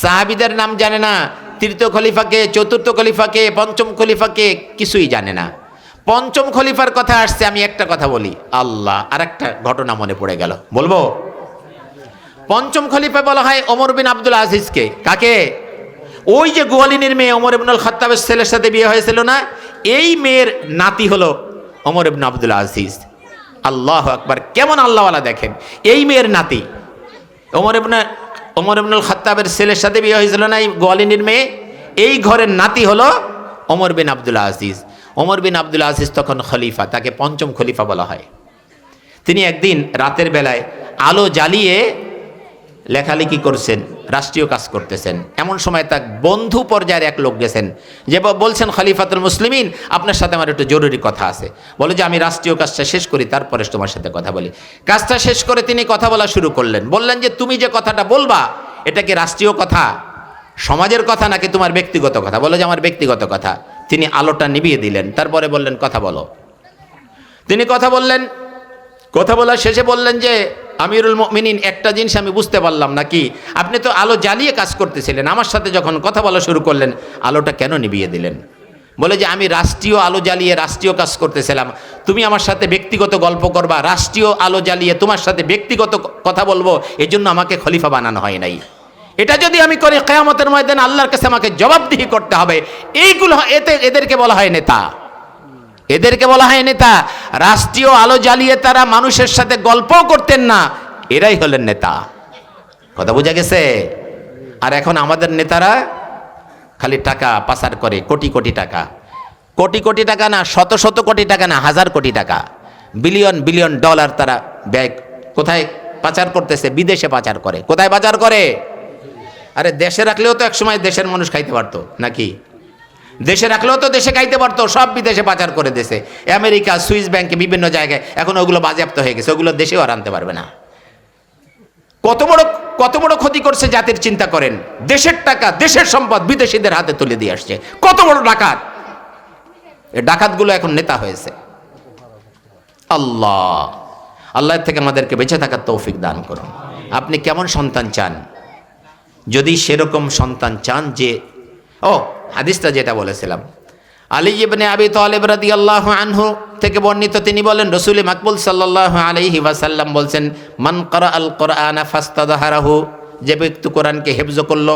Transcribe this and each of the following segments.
সাহাবিদের নাম জানে না, তৃতীয় খলিফাকে, চতুর্থ খলিফাকে, পঞ্চম খলিফাকে কিছুই জানে না। পঞ্চম খলিফার কথা আসছে, আমি একটা কথা বলি। আল্লাহ আর একটা ঘটনা মনে পড়ে গেল। বলব? পঞ্চম খলিফা বলা হয় ওমর বিন আব্দুল আজিজকে। কাকে? ওই যে গোয়ালিনীর মেয়ে ওমর ইবনুল খাত্তাবের ছেলের সাথে বিয়ে হয়েছিল না, এই মেয়ের নাতি হলো ওমর ইবন আব্দুল আজিজ। আল্লাহ আকবার, কেমন আল্লাহওয়ালা দেখেন। এই মেয়ের নাতি, ওমর ইবনে ওমর ইবনুল খত্তাবের ছেলের সাথে বিয়ে হয়েছিল না এই গোয়ালিনীর মেয়ে? এই ঘরের নাতি হলো অমর বিন আব্দুল আজিজ। অমর বিন আব্দুল আজিজ তখন খলিফা, তাকে পঞ্চম খলিফা বলা হয়। তিনি একদিন রাতের বেলায় আলো জ্বালিয়ে লেখালেখি করছেন, রাষ্ট্রীয় কাজ করতেছেন। এমন সময় তার বন্ধু পর্যায়ের এক লোক গেছেন, যে বলছেন, খলিফাতুল মুসলিমিন, আপনার সাথে আমার একটু জরুরি কথা আছে। বলে যে, আমি রাষ্ট্রীয় কাজটা শেষ করি, তারপরে তোমার সাথে কথা বলি। কাজটা শেষ করে তিনি কথা বলা শুরু করলেন। বললেন যে, তুমি যে কথাটা বলবা, এটা কি রাষ্ট্রীয় কথা? সমাজের কথা নাকি তোমার ব্যক্তিগত কথা? বলে যে, আমার ব্যক্তিগত কথা। তিনি আলোটা নিভিয়ে দিলেন, তারপরে বললেন, কথা বলো। তিনি কথা বললেন, কথা বলার শেষে বললেন যে আমিরুল মিনিন একটা জিনিস আমি বুঝতে পারলাম না কি আপনি তো আলো জ্বালিয়ে কাজ করতেছিলেন, আমার সাথে যখন কথা বলা শুরু করলেন, আলোটা কেন নিভিয়ে দিলেন? বলে যে, আমি রাষ্ট্রীয় আলো জ্বালিয়ে রাষ্ট্রীয় কাজ করতেছিলাম। তুমি আমার সাথে ব্যক্তিগত গল্প করবা, রাষ্ট্রীয় আলো জ্বালিয়ে তোমার সাথে ব্যক্তিগত কথা বলব এই জন্য আমাকে খলিফা বানানো হয় নাই। এটা যদি আমি করি, কেয়ামতের ময়দানে আল্লাহর কাছে আমাকে জবাবদিহি করতে হবে। এইগুলো এতে এদেরকে বলা হয় নেতা। এদেরকে বলা হয় নেতা রাষ্ট্রীয় আলো জ্বালিয়ে তারা মানুষের সাথে গল্পও করতেন না। এরাই হলেন নেতা। কথা বোঝা গেছে? আর এখন আমাদের নেতারা খালি টাকা পাচার করে, কোটি কোটি টাকা। কোটি কোটি টাকা না, শত শত কোটি টাকা না, হাজার কোটি টাকা। বিলিয়ন বিলিয়ন ডলার তারা ব্যয় কোথায় পাচার করতেছে? বিদেশে পাচার করে। কোথায় পাচার করে? আরে দেশে রাখলেও তো একসময় দেশের মানুষ খাইতে পারতো, নাকি? দেশে রাখলেও তো দেশে খাইতে পারতো, সব বিদেশে পাচার করে দেশে আমেরিকা, সুইস ব্যাংকে, বিভিন্ন জায়গায় এখন ওগুলো বাজেয়াপ্ত হয়ে গেছে, ওগুলো দেশেও আর আনতে পারবে না। কত বড় কত বড় ক্ষতি করছে জাতির চিন্তা করেন? দেশের টাকা, দেশের সম্পদ বিদেশিদের হাতে তুলে দিয়ে আসছে। কত বড় ডাকাত! এই ডাকাতগুলো এখন নেতা হয়েছে। আল্লাহ আল্লাহ থেকে আমাদেরকে বেঁচে থাকার তৌফিক দান করুন। আপনি কেমন সন্তান চান? যদি সেরকম সন্তান চান যে, ও হাদিসটা যেটা বলেছিলাম। আলী ইবনে আবি তালেব রাদি আল্লাহ আনহু থেকে বর্ণিত তিনি বলেন, রসুল মাকবুল সাল্লাহ আলাইহি ওয়াসাল্লাম বলছেন, মান করা আল কোরআনা ফাস্তাদাহারাহু যে ব্যক্তি কোরআনকে হেফজ করল,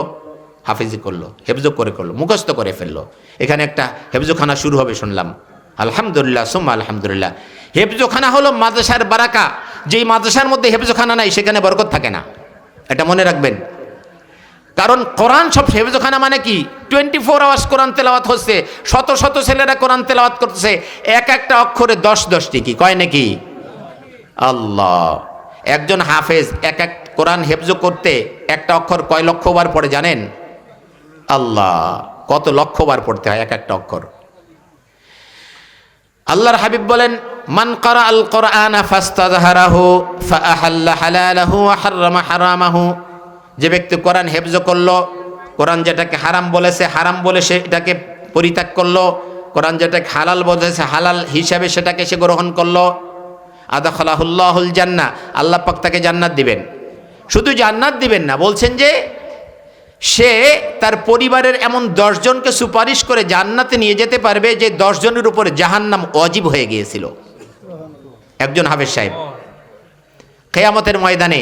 হাফিজি করল, হেফজ করে করল, মুখস্থ করে ফেলল। এখানে একটা হেফজখানা শুরু হবে শুনলাম। আলহামদুলিল্লাহ, সুম্মা আলহামদুলিল্লাহ। হেফজখানা হলো মাদ্রাসার বারাকা। যেই মাদ্রাসার মধ্যে হেফজখানা নাই, সেখানে বরকত থাকে না। এটা মনে রাখবেন। কারণ কোরআন সব হেফজখানা মানে কি? টোয়েন্টি ফোর আওয়ার্স কোরআন তেলাওয়াত হচ্ছে, শত শত ছেলেরা কোরআন তেলাওয়াত করতেছে, এক একটা অক্ষরে দশ দশটি কি? কয় নাকি? আল্লাহ। একজন হাফেজ এক এক কোরআন হেফজ করতে একটা অক্ষর কয় লক্ষ বার পড়ে জানেন? আল্লাহ। কত লক্ষ বার পড়তে হয় এক একটা অক্ষর। আল্লাহর হাবিব বলেন, মান করা আল কোরআন ফাস্তাজহারাহু ফাআহাল্লা হালালাহু, ওয়া হাররামা হারামাহু। যে ব্যক্তি কোরআন হেফজ করল, কোরআন যেটাকে হারাম বলেছে, হারাম বলে সে এটাকে পরিত্যাগ করল, কোরআন যেটাকে হালাল বলেছে, হালাল হিসাবে সেটাকে সে গ্রহণ করল। আদা খালাহুল্লাহুল জান্না, আল্লাহ পাক তাকে জান্নাত দিবেন। শুধু জান্নাত দিবেন না, বলছেন যে সে তার পরিবারের এমন দশজনকে সুপারিশ করে জান্নাতে নিয়ে যেতে পারবে যে দশজনের উপরে জাহান্নাম অজীব হয়ে গিয়েছিল। একজন হাফেজ সাহেব। কেয়ামতের ময়দানে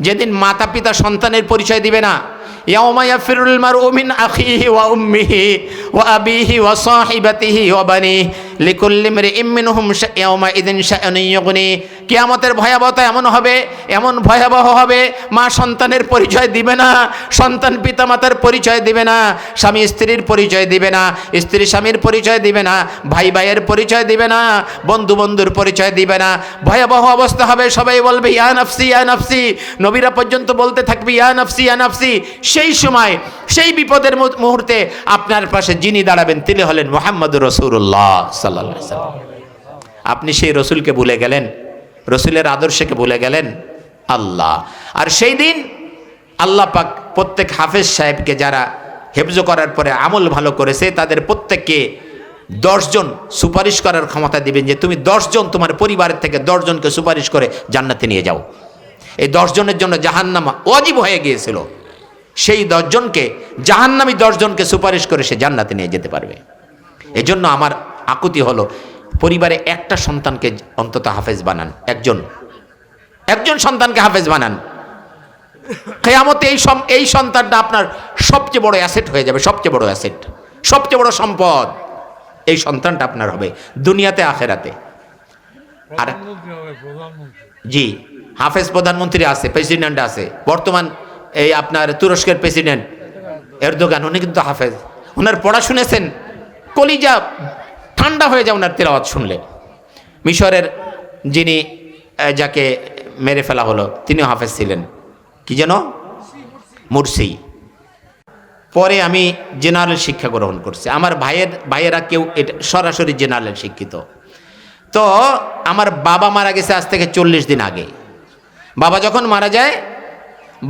যেদিন মাতা পিতা সন্তানের পরিচয় দিবে না। ইয়াউমা ফিরুল মার ওমিন আখিহি ওয়া উম্মিহি ওয়া আবিহি ওয়া সাহিবাতিহি ওয়া বানি লিকুল্লি হুম মিনহুম ইয়াউমা ইদিন শাআনুন ইউগনি কিয়ামতের ভয়াবহতা এমন হবে, এমন ভয়াবহ হবে, মা সন্তানের পরিচয় দিবে না, সন্তান পিতামাতার পরিচয় দিবে না, স্বামী স্ত্রীর পরিচয় দিবে না, স্ত্রী স্বামীর পরিচয় দিবে না, ভাই ভাইয়ের পরিচয় দিবে না, বন্ধু বন্ধুর পরিচয় দিবে না। ভয়াবহ অবস্থা হবে, সবাই বলবে, ইয়া নাফসি ইয়া নাফসি। নবীরা পর্যন্ত বলতে থাকবে, ইয়া নাফসি ইয়া নাফসি। সেই সময়, সেই বিপদের মুহূর্তে আপনার পাশে যিনি দাঁড়াবেন, তিনি হলেন মোহাম্মদ রসুল্লাহ সাল্লাহ সাল্লাম আপনি সেই রসুলকে ভুলে গেলেন? রসুলের আদর্শকে ভুলে গেলেন আল্লাহ। আর সেই দিন আল্লাহ পাক প্রত্যেক হাফেজ সাহেবকে যারা হেফজ করার পরে আমল ভালো করেছে, তাদের প্রত্যেককে দশজন সুপারিশ করার ক্ষমতা দিবেন যে, তুমি দশজন তোমার পরিবারের থেকে দশজনকে সুপারিশ করে জান্নাতে নিয়ে যাও। এই দশজনের জন্য জাহান্নামা অজীব হয়ে গিয়েছিল। সেই দশজনকে, জাহান্নামী দশজনকে সুপারিশ করে সে জান্নাতে নিয়ে যেতে পারবে। এজন্য আমার আকুতি হলো পরিবারে একটা সন্তানকে অন্তত হাফেজ বানান। একজন। একজন সন্তানকে হাফেজ বানান। কেয়ামতে এই এই সন্তানটা আপনার সবচেয়ে বড় অ্যাসেট হয়ে যাবে, সবচেয়ে বড় অ্যাসেট, সবচেয়ে বড় সম্পদ। এই সন্তানটা আপনার হবে, দুনিয়াতে, আখেরাতে। আর জি, হাফেজ প্রধানমন্ত্রী আছে, প্রেসিডেন্ট আছে। বর্তমান এই আপনার তুরস্কের প্রেসিডেন্ট এরদোগান, উনি কিন্তু হাফেজ। ওনার পড়া শুনেছেন কলিজা ঠান্ডা হয়ে যায় ওনার তেলাওয়াত শুনলে। মিশরের যিনি যাকে মেরে ফেলা হলো, তিনিও হাফেজ ছিলেন। কি যেন? মুরসি। পরে আমি জেনারেল শিক্ষা গ্রহণ করছি। আমার ভাইয়ের, ভাইয়েরা কেউ এটা সরাসরি জেনারেল শিক্ষিত। তো আমার বাবা মারা গেছে আজ থেকে চল্লিশ দিন আগে। বাবা যখন মারা যায়,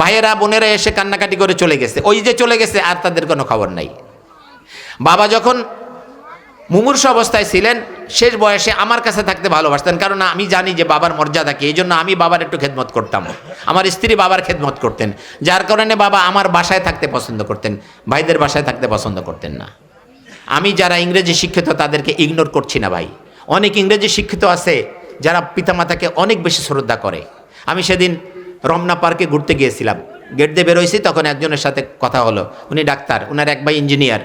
ভাইয়েরা, বোনেরা এসে কান্নাকাটি করে চলে গেছে। ওই যে চলে গেছে, আর তাদের কোনো খবর নাই। বাবা যখন মুমূর্ষ অবস্থায় ছিলেন, শেষ বয়সে আমার কাছে থাকতে ভালোবাসতেন। কারণ আমি জানি যে বাবার মর্যাদা কি, এই জন্য আমি বাবার একটু খেদমত করতাম। আমার স্ত্রী বাবার খেদমত করতেন। যার কারণে বাবা আমার বাসায় থাকতে পছন্দ করতেন, ভাইদের বাসায় থাকতে পছন্দ করতেন না। আমি যারা ইংরেজি শিক্ষিত, তাদেরকে ইগনোর করছি না ভাই। অনেক ইংরেজি শিক্ষিত আছে, যারা পিতামাতাকে অনেক বেশি শ্রদ্ধা করে। আমি সেদিন রমনা পার্কে ঘুরতে গিয়েছিলাম। গেট দিয়ে বেরোইছি তখন একজনের সাথে কথা হলো। উনি ডাক্তার, উনার এক ভাই ইঞ্জিনিয়ার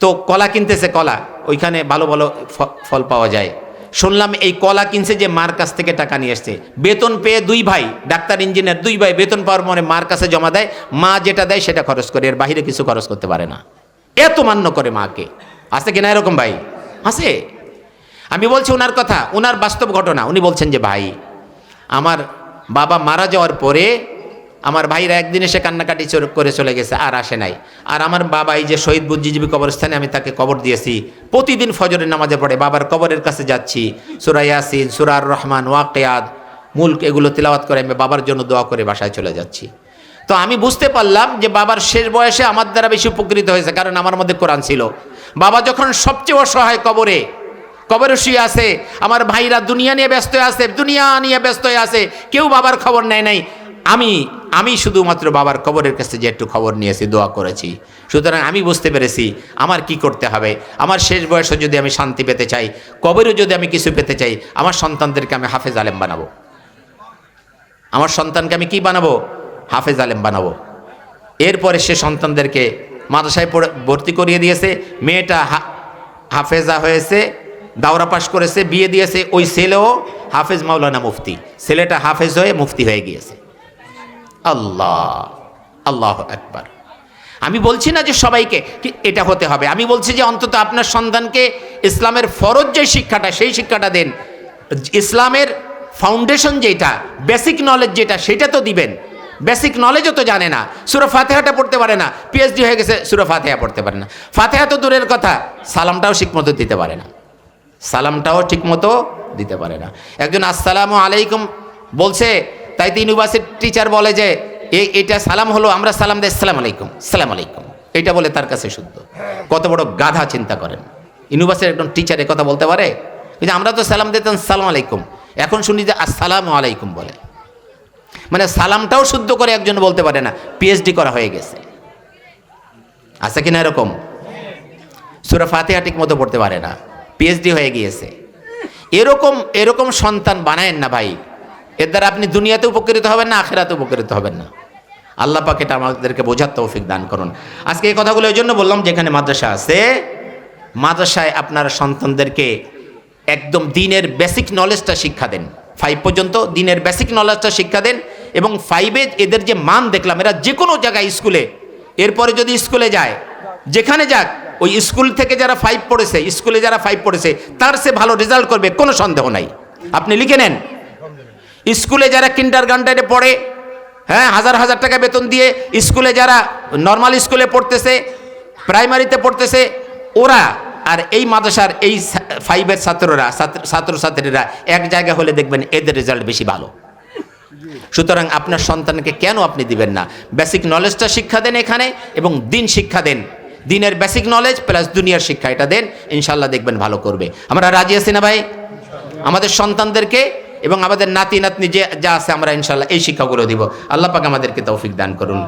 তো কলা কিনতেছে কলা, ওইখানে ভালো ভালো ফল পাওয়া যায়। শুনলাম এই কলা কিনছে যে মার কাছ থেকে টাকা নিয়ে এসছে বেতন পেয়ে দুই ভাই, ডাক্তার, ইঞ্জিনিয়ার, দুই ভাই বেতন পাওয়ার পরে মার কাছে জমা দেয়, মা যেটা দেয় সেটা খরচ করে, এর বাইরে কিছু খরচ করতে পারে না। এত মান্য করে মাকে। আছে কিনা এরকম ভাই? আছে। আমি বলছি ওনার কথা, ওনার বাস্তব ঘটনা। উনি বলছেন যে, ভাই, আমার বাবা মারা যাওয়ার পরে আমার ভাইরা একদিন এসে কান্নাকাটি করে চলে গেছে, আর আসে নাই। আর আমার বাবাই যে শহীদ বুদ্ধিজীবী কবরস্থানে আমি তাকে কবর দিয়েছি, প্রতিদিন ফজরের নামাজে পড়ে, বাবার কবরের কাছে যাচ্ছি। সুরা ইয়াসিন সুরার রহমান ওয়াকিয়াদ মুল্ক, এগুলো তিলাওয়াত করে আমি বাবার জন্য দোয়া করে বাসায় চলে যাচ্ছি। তো আমি বুঝতে পারলাম যে বাবার শেষ বয়সে আমার দ্বারা বেশি উপকৃত হয়েছে, কারণ আমার মধ্যে কোরআন ছিল। বাবা যখন সবচেয়ে অসহায় কবরে কবরে শুয়ে আছে, আমার ভাইরা দুনিয়া নিয়ে ব্যস্ত হয়ে আছে, দুনিয়া নিয়ে ব্যস্ত হয়ে আছে, কেউ বাবার খবর নেয় নাই। আমি আমি শুধুমাত্র বাবার কবরের কাছে যে একটু খবর নিয়েছি, দোয়া করেছি। সুতরাং আমি বুঝতে পেরেছি আমার কি করতে হবে। আমার শেষ বয়সে যদি আমি শান্তি পেতে চাই, কবরেও যদি আমি কিছু পেতে চাই, আমার সন্তানদেরকে আমি হাফেজ আলেম বানাবো। আমার সন্তানকে আমি কি বানাবো? হাফেজ আলেম বানাবো। এরপরে সে সন্তানদেরকে মাদ্রাসায় ভর্তি করিয়ে দিয়েছে। মেয়েটা হাফেজা হয়েছে, দাওরা পাশ করেছে, বিয়ে দিয়েছে, ওই ছেলেও হাফেজ মাওলানা মুফতি। ছেলেটা হাফেজ হয়ে মুফতি হয়ে গিয়েছে। আল্লাহ আল্লাহ একবার আমি বলছি না যে সবাইকে এটা হতে হবে। আমি বলছি যে অন্তত আপনার সন্তানকে ইসলামের ফরজ যে শিক্ষাটা, সেই শিক্ষাটা দেন। ইসলামের ফাউন্ডেশন যেটা বেসিক নলেজ যেটা, সেটা তো দিবেন। বেসিক নলেজও তো জানে না। সুরা ফাতেহাটা পড়তে পারে না। পিএইচডি হয়ে গেছে, সুরা ফাতেহা পড়তে পারে না। ফাতেহা তো দূরের কথা, সালামটাও ঠিকমতো দিতে পারে না। সালামটাও ঠিকমতো দিতে পারে না। একজন আসসালামু আলাইকুম বলছে তাই তো ইউনিভার্সিটি টিচার বলে যে, এ- এটা সালাম হলো, আমরা সালাম দেয় সালাম আলাইকুম সালাম আলাইকুম। এটা বলে তার কাছে শুদ্ধ। কত বড় গাধা চিন্তা করেন। ইউনিভার্সিটির একজন টিচার কথা বলতে পারে? কিন্তু আমরা তো সালাম দিতাম সালাম আলাইকুম। এখন শুনি যে, আসসালামু আলাইকুম বলে। মানে সালামটাও শুদ্ধ করে একজন বলতে পারে না পিএইচডি করা হয়ে গেছে। আছে কিনা এরকম? সুরা ফাতেহা ঠিক মতো পড়তে পারে না পিএইচডি হয়ে গিয়েছে। এরকম এরকম সন্তান বানায়েন না ভাই। এর দ্বারা আপনি দুনিয়াতে উপকৃত হবেন না, আখেরাতে উপকৃত হবেন না। আল্লাহ পাক এটা আমাদেরকে বোঝার তৌফিক দান করুন। আজকে এই কথাগুলো এই জন্য বললাম যেখানে মাদ্রাসা আছে। মাদ্রাসায় আপনার সন্তানদেরকে একদম দিনের বেসিক নলেজটা শিক্ষা দেন। ফাইভ পর্যন্ত দিনের বেসিক নলেজটা শিক্ষা দেন এবং ফাইভে এদের যে মান দেখলাম, এরা যে কোনো জায়গায় স্কুলে, এরপরে যদি স্কুলে যায়, যেখানে যাক, ওই স্কুল থেকে যারা ফাইভ পড়েছে, স্কুলে যারা ফাইভ পড়েছে, তার সে ভালো রেজাল্ট করবে, কোনো সন্দেহ নাই। আপনি লিখে নেন। স্কুলে যারা কিন্ডার গান্ডারে পড়ে হ্যাঁ হাজার হাজার টাকা বেতন দিয়ে স্কুলে যারা নর্মাল স্কুলে পড়তেছে প্রাইমারিতে পড়তেছে, ওরা আর এই মাদ্রাসার এই ফাইভের ছাত্ররা, ছাত্র- ছাত্রছাত্রীরা এক জায়গা হলে দেখবেন এদের রেজাল্ট বেশি ভালো। সুতরাং আপনার সন্তানকে কেন আপনি দিবেন না? বেসিক নলেজটা শিক্ষা দেন এখানে এবং দিন শিক্ষা দেন। দিনের বেসিক নলেজ প্লাস দুনিয়ার শিক্ষা এটা দেন ইনশাল্লাহ দেখবেন ভালো করবে। আমরা রাজি আছি না ভাই? আমাদের সন্তানদেরকে এবং আমাদের নাতি নাতনি যে যা আছে আমরা ইনশাল্লাহ এই শিক্ষাগুলো দিব। আল্লাহ পাক আমাদেরকে তৌফিক দান করুন।